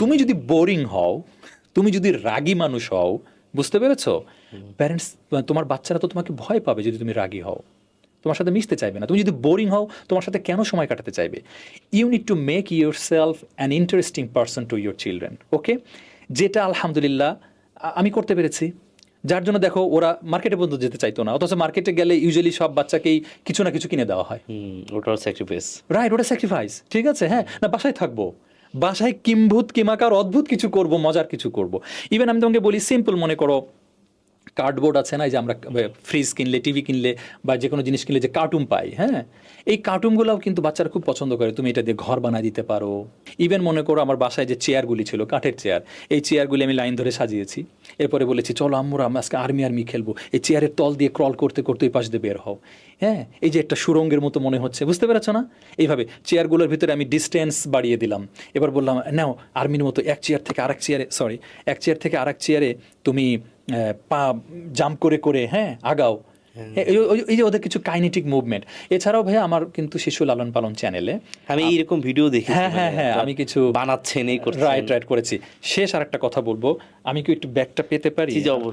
তুমি যদি বোরিং হও তুমি যদি রাগী মানুষ হও বুঝতে পেরেছ? প্যারেন্টস তোমার বাচ্চারা তো তোমাকে ভয় পাবে যদি তুমি রাগী হও। তোমার সাথে মিশতে চাইবে না। তুমি যদি বোরিং হও তোমার সাথে কেন সময় কাটাতে চাইবে? You need to make yourself an interesting person to your children okay যেটা আলহামদুলিল্লাহ আমি করতে পেরেছি। যার জন্য দেখো ওরা মার্কেটে পর্যন্ত যেতে চাইতো না। অথচ মার্কেটে গেলে ইউজুয়ালি সব বাচ্চাকেই কিছু না কিছু কিনে দেওয়া হয়। ওটাও স্যাক্রিফাইস রাইট ওটা স্যাক্রিফাইস ঠিক আছে? হ্যাঁ না বাসায় থাকব। বাসায় কিম্ভূত, কিমাকার অদ্ভুত কিছু করব, মজার কিছু করব। ইভেন আমি তোমাকে বলি সিম্পল মনে করো কার্ডবোর্ড আছে না, এই যে আমরা ফ্রিজ কিনলে টিভি কিনলে বা যে কোনো জিনিস কিনলে যে কার্টুন পাই হ্যাঁ? এই কার্টুনগুলোও কিন্তু বাচ্চারা খুব পছন্দ করে। তুমি এটা দিয়ে ঘর বানায় দিতে পারো। ইভেন মনে করো আমার বাসায় যে চেয়ারগুলি ছিল, কাঠের চেয়ার এই চেয়ারগুলি আমি লাইন ধরে সাজিয়েছি। এরপরে বলেছি, চলো আম্মুরা, আমি, আজকে আর্মি আর্মি খেলব। এই চেয়ারের তল দিয়ে ক্রল করতে করতে ওই পাশ দিয়ে বের হও। হ্যাঁ? এই যে একটা সুরঙ্গের মতো মনে হচ্ছে, বুঝতে পেরেছ না? এইভাবে চেয়ারগুলোর ভিতরে আমি ডিস্টেন্স বাড়িয়ে দিলাম। এবার বললাম, নাও আর্মির মতো এক চেয়ার থেকে আরেক চেয়ারে সরি এক চেয়ার থেকে আরেক চেয়ারে তুমি পা জাম্প করে করে হ্যাঁ আগাও। হ্যাঁ, এই- যে ওদের কিছু কাইনেটিক মুভমেন্ট এছাড়াও ভাইয়া আমার কিন্তু শিশু লালন পালন চ্যানেলে আমি এইরকম ভিডিও দেখি হ্যাঁ হ্যাঁ হ্যাঁ আমি কিছু বানাচ্ছেন এই রাইট রাইট করেছি। শেষ আর একটা কথা বলব। আমি কি একটু ব্যাগটা পেতে পারি? অবশ্যই।